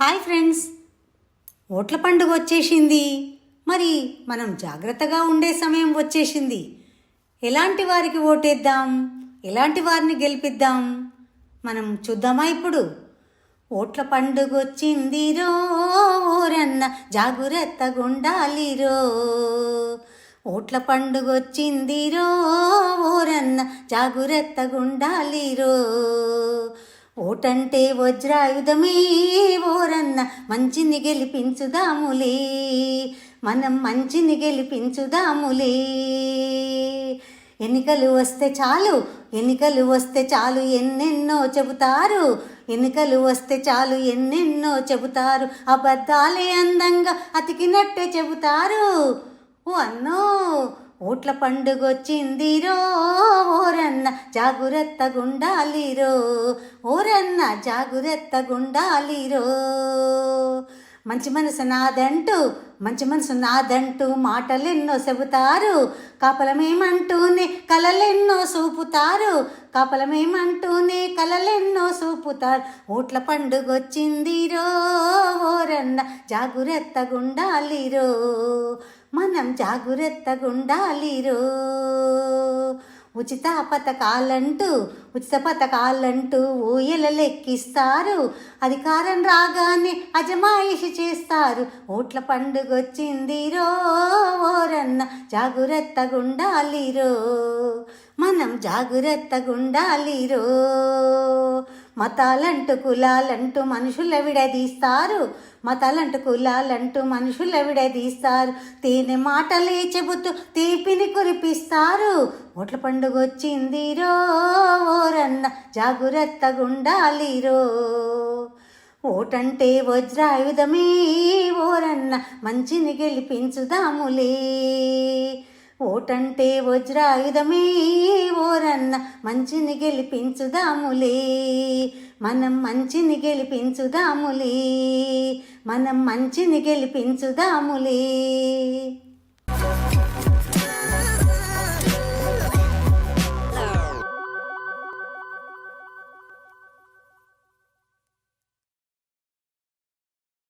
Hi friends. ఓట్ల పండుగ వచ్చేసింది. మరి మనం జాగ్రత్తగా ఉండే సమయం వచ్చేసింది. ఎలాంటి వారికి ఓటేద్దాం? ఎలాంటి వారిని గెలిపిద్దాం? మనం చూద్దామా ఇప్పుడు? ఓట్ల పండుగ ఊరన్న ఓరన్న జాగ్రత్తగుండాలిరో ఓట్ల పండుగ ఊరన్న ఓరన్న జాగ్రత్తగుండాలిరో ఓటంటే వజ్రాయుధమే ఓరన్న మంచిని గెలిపించుదాములే. మనం మంచిని గెలిపించుదాములే. ఎన్నికలు వస్తే చాలు ఎన్నికలు వస్తే చాలు ఎన్నెన్నో చెబుతారు. ఎన్నికలు వస్తే చాలు ఎన్నెన్నో చెబుతారు. అబద్ధాలే అందంగా అతికినట్టే చెబుతారు. ఓ అన్నో ఓట్ల పండుగ ఓరన్న ఓరన్న జాగ్రత్తగుండాలిరో ఓరన్న జాగ్రత్తగుండాలిరో మంచి మనసు నాదంటూ మంచి మనసు నాదంటూ మాటలెన్నో చెబుతారు. కాపలమేమంటూనే కలలెన్నో చూపుతారు కాపలమేమంటూనే కలలెన్నో చూపుతారు ఓట్ల పండుగ వచ్చిందిరో ఓరన్న జాగ్రత్తగుండాలిరో మనం జాగ్రత్తగుండాలిరో ఉచిత పథకాలంటూ ఉచిత పథకాలంటూ ఊయల లెక్కిస్తారు అధికారం రాగానే అజమాయిషి చేస్తారు. ఓట్ల పండుగ వచ్చిందిరో ఓరన్న జాగ్రత్తగుండాలిరో. మనం జాగ్రత్తగుండాలిరో. మతాలంటూ కులాలంటూ మనుషుల విడదీస్తారు. మతాలంటూ కులాలంటూ మనుషుల విడదీస్తారు. తేనె మాటలే చెబుతూ తీపిని కురిపిస్తారు. ఓట్ల పండుగ వచ్చిందిరో ఓరన్న జాగ్రత్తగుండాలిరో. ఓటంటే వజ్రాయుధమే ఓరన్న మంచిని గెలిపించుదాములే. ఓటంటే వజ్రాయుధమే ఓరన్న మంచిని గెలిపించుదాములే. మనం మంచిని గెలిపించుదాములే. మనం మంచిని గెలిపించుదాములే.